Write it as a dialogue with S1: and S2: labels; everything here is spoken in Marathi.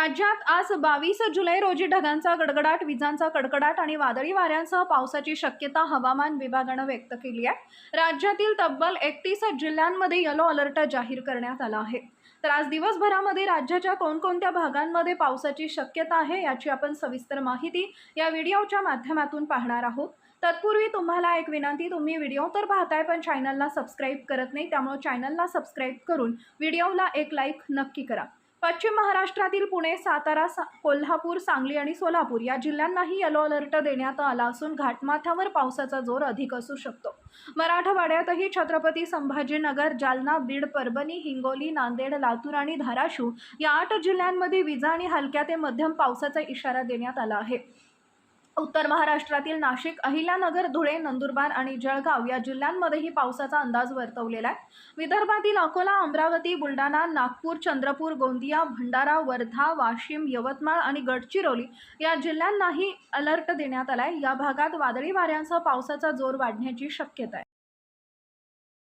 S1: राज्यात आज बावीस जुलै रोजी ढगांचा गडगडाट विजांचा कडकडाट आणि वादळी वाऱ्यांसह पावसाची शक्यता हवामान विभागानं व्यक्त केली आहे. राज्यातील तब्बल एकतीस जिल्ह्यांमध्ये येलो अलर्ट जाहीर करण्यात आला आहे. तर आज दिवसभरामध्ये राज्याच्या कोणकोणत्या भागांमध्ये पावसाची शक्यता आहे याची आपण सविस्तर माहिती या व्हिडिओच्या माध्यमातून पाहणार आहोत. तत्पूर्वी तुम्हाला एक विनंती तुम्ही व्हिडिओ तर पाहताय पण चॅनलला सबस्क्राईब करत नाही त्यामुळे चॅनलला सबस्क्राईब करून व्हिडिओला एक लाईक नक्की करा. पश्चिम महाराष्ट्रातील पुणे सातारा सा कोल्हापूर सांगली आणि सोलापूर या जिल्ह्यांनाही येलो अलर्ट देण्यात आला असून घाटमाथ्यावर पावसाचा जोर अधिक असू शकतो. मराठवाड्यातही छत्रपती संभाजीनगर जालना बीड परभणी हिंगोली नांदेड लातूर आणि धाराशिव या आठ जिल्ह्यांमध्ये विजा आणि हलक्या ते मध्यम पावसाचा इशारा देण्यात आला आहे. उत्तर महाराष्ट्रातील नाशिक अहिल्यानगर धुळे नंदुरबार आणि जळगाव या जिल्ह्यांमध्येही पावसाचा अंदाज वर्तवलेला आहे. विदर्भातील अकोला अमरावती बुलढाणा नागपूर चंद्रपूर गोंदिया भंडारा वर्धा वाशिम यवतमाळ आणि गडचिरोली या जिल्ह्यांनाही अलर्ट देण्यात आलाय. या भागात वादळी वाऱ्यांसह पावसाचा जोर वाढण्याची शक्यता आहे.